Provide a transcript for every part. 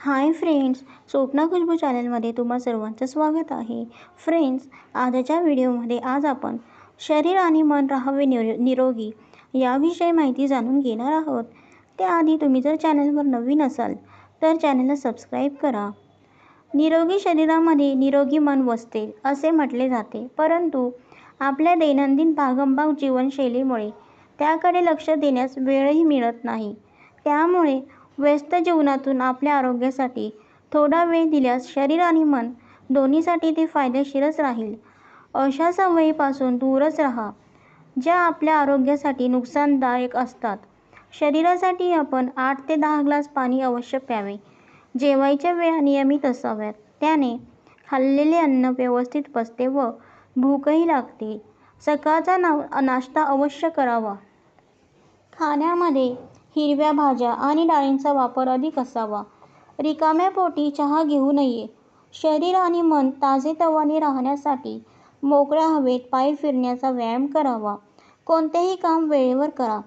Hi friends Swapna Khushboo चॅनलमध्ये तुम्हा सर्वांचं स्वागत आहे. फ्रेंड्स आजच्या व्हिडिओमध्ये आज आपण शरीर आणि मन राहावे निरो निरोगी याविषयी माहिती जाणून घेणार आहोत. त्याआधी तुम्ही जर चॅनलवर नवीन असाल तर चॅनलला सबस्क्राईब करा. निरोगी शरीरामध्ये निरोगी मन वसते असे म्हटले जाते. परंतु आपल्या दैनंदिन भागमभाग जीवनशैलीमुळे त्याकडे लक्ष देण्यास वेळही मिळत नाही. त्यामुळे व्यस्त जीवनातून आपल्या आरोग्यासाठी थोडा वेळ दिल्यास शरीर आणि मन दोन्हीसाठी ते फायदेशीरच राहील. अशा सवयीपासून दूरच राहा ज्या आपल्या आरोग्यासाठी नुकसानदायक असतात. शरीरासाठी आपण आठ ते दहा ग्लास पाणी अवश्य प्यावे. जेवायच्या वेळा नियमित असाव्यात. त्याने खाल्लेले अन्न व्यवस्थित पचते व भूकही लागते. सकाळचा ना नाश्ता अवश्य करावा. खाण्यामध्ये हिरव्या भाज्या आणि डाळींचा वापर अधिक असावा. रिकाम्या पोटी चहा घेऊ नये. शरीर आणि मन ताजेतवाने राहण्यासाठी मोकळ्या हवेत पाय फिरण्याचा व्यायाम करावा. कोणतेही काम वेळेवर करा.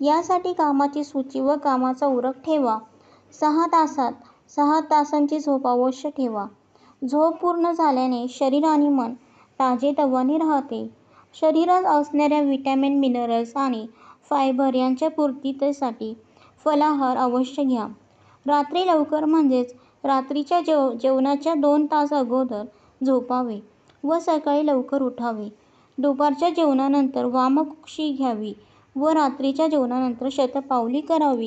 यासाठी कामाची सूची व कामाचा उरक ठेवा. सहा तासात सहा तासांची झोप अवश्य ठेवा. झोप पूर्ण झाल्याने शरीर आणि मन ताजेतवाने राहते. शरीरात असणाऱ्या विटॅमिन मिनरल्स आणि फायबर यांच्या पूर्ततेसाठी फलाहार अवश्य घ्या. रात्री लवकर म्हणजेच रात्रीच्या जेव जेवणाच्या दोन तास अगोदर झोपावे व सकाळी लवकर उठावे. दुपारच्या जेवणानंतर वामकुक्षी घ्यावी व रात्रीच्या जेवणानंतर शतपावली करावी.